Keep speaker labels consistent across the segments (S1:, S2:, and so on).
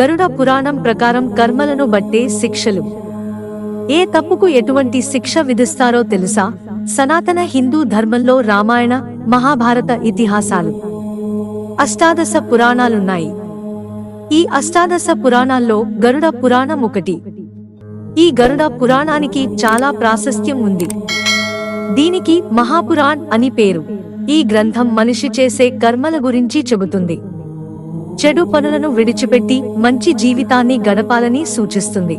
S1: గరుడ పురాణం ప్రకారం కర్మలను బట్టే శిక్షలు. ఏ తప్పుకు ఎటువంటి శిక్ష విధిస్తారో తెలుసా? సనాతన హిందూ ధర్మంలో రామాయణ మహాభారత ఇతిహాసాలు. అష్టాదశ పురాణాలున్నాయి. ఈ అష్టాదశ పురాణాల్లో గరుడ పురాణం ఒకటి. ఈ గరుడ పురాణానికి చాలా ప్రాశస్త్యం ఉంది. దీనికి మహాపురాణ్ అని పేరు. ఈ గ్రంథం మనిషి చేసే కర్మల గురించి చెబుతుంది. చెడు పనులను విడిచిపెట్టి మంచి జీవితాన్ని గడపాలని సూచిస్తుంది.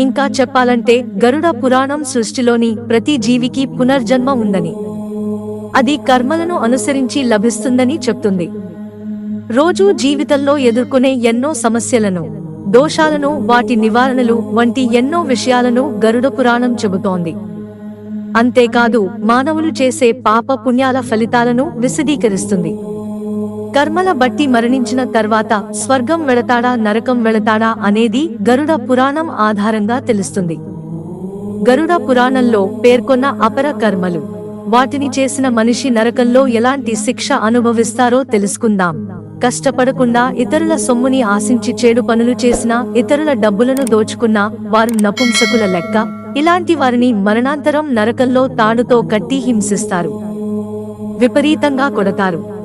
S1: ఇంకా చెప్పాలంటే గరుడ పురాణం సృష్టిలోని ప్రతి జీవికి పునర్జన్మ ఉందని. అది కర్మలను అనుసరించి లభిస్తుందని చెప్తుంది. రోజూ జీవితంలో ఎదుర్కొనే ఎన్నో సమస్యలను దోషాలను వాటి నివారణలు వంటి ఎన్నో విషయాలను గరుడ పురాణం చెబుతోంది. అంతేకాదు మానవులు చేసే పాప పుణ్యాల ఫలితాలను విశదీకరిస్తుంది. కర్మల బట్టి మరణించిన తర్వాత స్వర్గం వెళతాడా నరకం వెళతాడా అనేది గరుడ పురాణం ఆధారంగా తెలుస్తుంది. గరుడ పురాణంలో పేర్కొన్న అపర కర్మలు వాటిని చేసిన మనిషి నరకంలో ఎలాంటి శిక్ష అనుభవిస్తారో తెలుసుకుందాం. కష్టపడకుండా ఇతరుల సొమ్ముని ఆశించి చేడు పనులు చేసినా ఇతరుల డబ్బులను దోచుకున్నా వారు నపుంసకుల లెక్క ఇలాంటి వారిని మరణాంతరం నరకంలో తాడుతో కట్టి హింసిస్తారు. విపరీతంగా కొడతారు.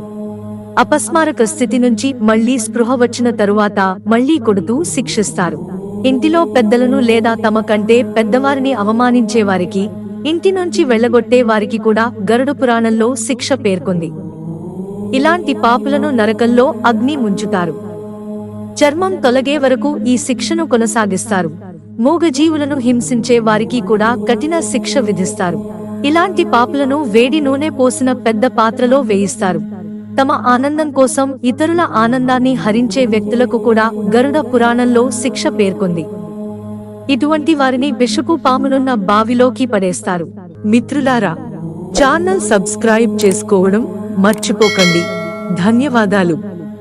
S1: అపస్మారక స్థితి నుంచి మళ్ళీ స్పృహ వచ్చిన తరువాత మళ్ళీ కొడుతూ శిక్షిస్తారు. ఇంటిలో పెద్దలను లేదా తమ కంటే పెద్దవారిని అవమానించే వారికి ఇంటి నుంచి వెళ్ళగొట్టే వారికి కూడా గరుడ పురాణంలో శిక్ష పేర్కొంది. ఇలాంటి పాపులను నరకంలో అగ్ని ముంచుతారు. చర్మం తొలగే వరకు ఈ శిక్షను కొనసాగిస్తారు. మూగజీవులను హింసించే వారికి కూడా కఠిన శిక్ష విధిస్తారు. ఇలాంటి పాపులను వేడి నూనె పోసిన పెద్ద పాత్రలో వేయిస్తారు. తమ ఆనందం కోసం ఇతరుల ఆనందాన్ని హరించే వ్యక్తులకు కూడా గరుడ పురాణంలో శిక్ష పేర్కొంది. ఇటువంటి వారిని విషపు పామునున్న బావిలోకి పడేస్తారు.
S2: మిత్రులారా ఛానల్ సబ్స్క్రైబ్ చేసుకోవడం మర్చిపోకండి. ధన్యవాదాలు.